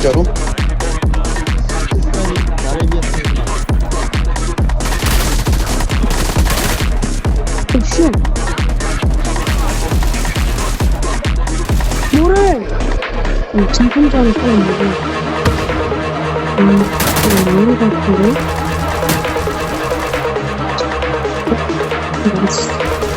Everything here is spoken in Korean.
진짜로? 옵션 뭐래? 어, 진품장이 빠른데 음, 이거 가 같은데? 어, 이거 진짜 어, 어,